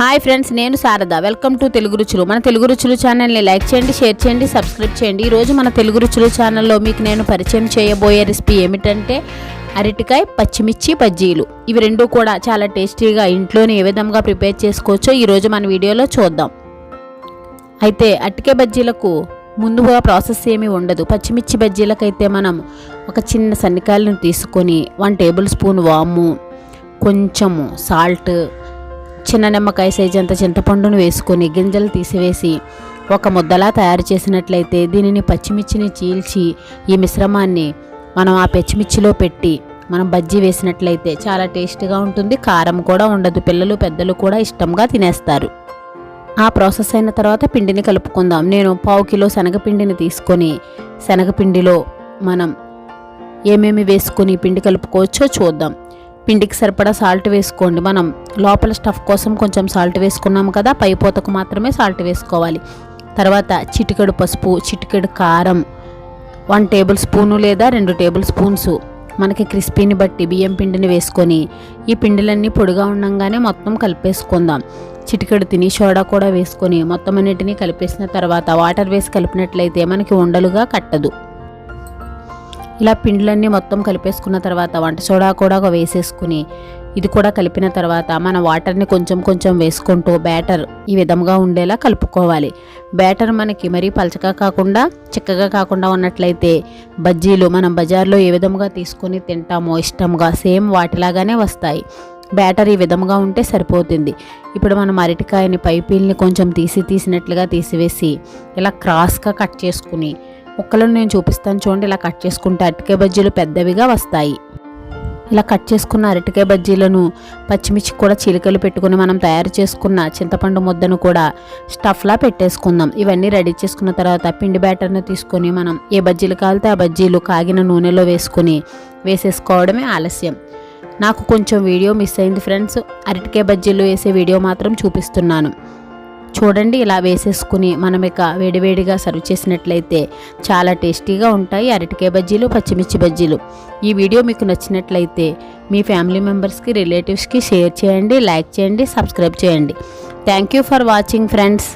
Hi friends నేను Sharada. Welcome to Telugu రుచులు. మన తెలుగు రుచులు ఛానల్ని లైక్ చేయండి షేర్ చేయండి సబ్స్క్రైబ్ చేయండి. ఈరోజు మన తెలుగు రుచులు ఛానల్లో మీకు నేను పరిచయం చేయబోయే రెసిపీ ఏమిటంటే అరటికాయ పచ్చిమిర్చి బజ్జీలు. ఇవి రెండు కూడా చాలా టేస్టీగా ఇంట్లోనే ఏ విధంగా ప్రిపేర్ చేసుకోవచ్చో ఈరోజు మన వీడియోలో చూద్దాం. అయితే అరటికాయ బజ్జీలకు ముందుగా ప్రాసెస్ ఏమీ ఉండదు. పచ్చిమిర్చి బజ్జీలకైతే మనం ఒక చిన్న సన్నికాయలను తీసుకొని వన్ టేబుల్ స్పూన్ వాము కొంచెము సాల్ట్ చిన్న నిమ్మకాయ సైజ్ అంత చింతపండును వేసుకొని గింజలు తీసివేసి ఒక ముద్దలా తయారు చేసినట్లయితే దీనిని పచ్చిమిర్చిని చీల్చి ఈ మిశ్రమాన్ని మనం ఆ పచ్చిమిర్చిలో పెట్టి మనం బజ్జీ వేసినట్లయితే చాలా టేస్ట్గా ఉంటుంది కారం కూడా ఉండదు పిల్లలు పెద్దలు కూడా ఇష్టంగా తినేస్తారు. ఆ ప్రాసెస్ అయిన తర్వాత పిండిని కలుపుకుందాం. నేను పావు కిలో శనగపిండిని తీసుకొని శనగపిండిలో మనం ఏమేమి వేసుకొని పిండి కలుపుకోవచ్చో చూద్దాం. పిండికి సరిపడా సాల్ట్ వేసుకోండి. మనం లోపల స్టఫ్ కోసం కొంచెం సాల్ట్ వేసుకున్నాం కదా పై పూతకు మాత్రమే సాల్ట్ వేసుకోవాలి. తర్వాత చిటికెడు పసుపు చిటికెడు కారం వన్ టేబుల్ స్పూను లేదా రెండు టేబుల్ స్పూన్స్ మనకి క్రిస్పీని బట్టి బియ్యం పిండిని వేసుకొని ఈ పిండిలన్నీ పొడిగా ఉండంగానే మొత్తం కలిపేసుకుందాం. చిటికెడు తిని సోడా కూడా వేసుకొని మొత్తం అన్నిటినీ కలిపేసిన తర్వాత వాటర్ వేసి కలిపినట్లయితే మనకి ఉండలుగా కట్టదు. ఇలా పిండ్లన్నీ మొత్తం కలిపేసుకున్న తర్వాత వంట సోడా కూడా వేసేసుకుని ఇది కూడా కలిపిన తర్వాత మన వాటర్ని కొంచెం కొంచెం వేసుకుంటూ బ్యాటర్ ఈ విధంగా ఉండేలా కలుపుకోవాలి. బ్యాటర్ మనకి మరీ పలచగా కాకుండా చిక్కగా కాకుండా ఉన్నట్లయితే బజ్జీలు మనం బజార్లో ఏ విధంగా తీసుకొని తింటామో ఇష్టంగా సేమ్ వాటిలాగానే వస్తాయి. బ్యాటర్ ఈ విధంగా ఉంటే సరిపోతుంది. ఇప్పుడు మనం అరటికాయని పైపీల్ని కొంచెం తీసి తీసినట్లుగా తీసివేసి ఇలా క్రాస్గా కట్ చేసుకుని ముక్కలను నేను చూపిస్తాను చూడండి ఇలా కట్ చేసుకుంటే అరటికాయ బజ్జీలు పెద్దవిగా వస్తాయి. ఇలా కట్ చేసుకున్న అరటికాయ బజ్జీలను పచ్చిమిర్చి కూడా చీలికలు పెట్టుకుని మనం తయారు చేసుకున్న చింతపండు ముద్దను కూడా స్టఫ్లా పెట్టేసుకుందాం. ఇవన్నీ రెడీ చేసుకున్న తర్వాత పిండి బ్యాటర్ను తీసుకొని మనం ఏ బజ్జీలు కావాలితే ఆ బజ్జీలు కాగిన నూనెలో వేసుకొని వేసేసుకోవడమే ఆలస్యం. నాకు కొంచెం వీడియో మిస్ అయింది ఫ్రెండ్స్. అరటికాయ బజ్జీలు వేసే వీడియో మాత్రం చూపిస్తున్నాను. చూడండి ఇలా వేసేసుకుని మనం ఇక వేడివేడిగా సర్వ్ చేసినట్లయితే చాలా టేస్టీగా ఉంటాయి అరటికాయ బజ్జీలు పచ్చిమిర్చి బజ్జీలు. ఈ వీడియో మీకు నచ్చినట్లయితే మీ ఫ్యామిలీ మెంబర్స్కి రిలేటివ్స్కి షేర్ చేయండి లైక్ చేయండి సబ్స్క్రైబ్ చేయండి. Thank you for watching friends.